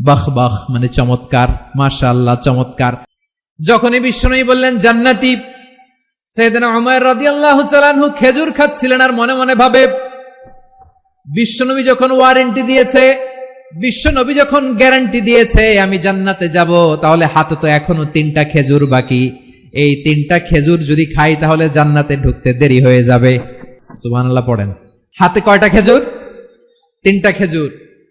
বাহ বাহ মানে চমৎকার মাশা আল্লাহ চমৎকার। যখনই বিষ্ণুই বললেন, জান্নাতি। সেদিন রদি রাদিয়াল্লাহু তাআলাহু খেজুর খাচ্ছিলেন আর মনে মনে ভাবে বিশ্বনবী যখন ওয়ারেন্টি দিয়েছে বিশ্বনবী যখন গ্যারান্টি দিয়েছে, আমি জান্নাতে যাব, তাহলে হাতে তো এখনও তিনটা খেজুর বাকি। এই তিনটা খেজুর যদি খাই, তাহলে জান্নাতে ঢুকতে দেরি হয়ে যাবে। সুবহানাল্লাহ পড়েন। হাতে কয়টা খেজুর? তিনটা খেজুর।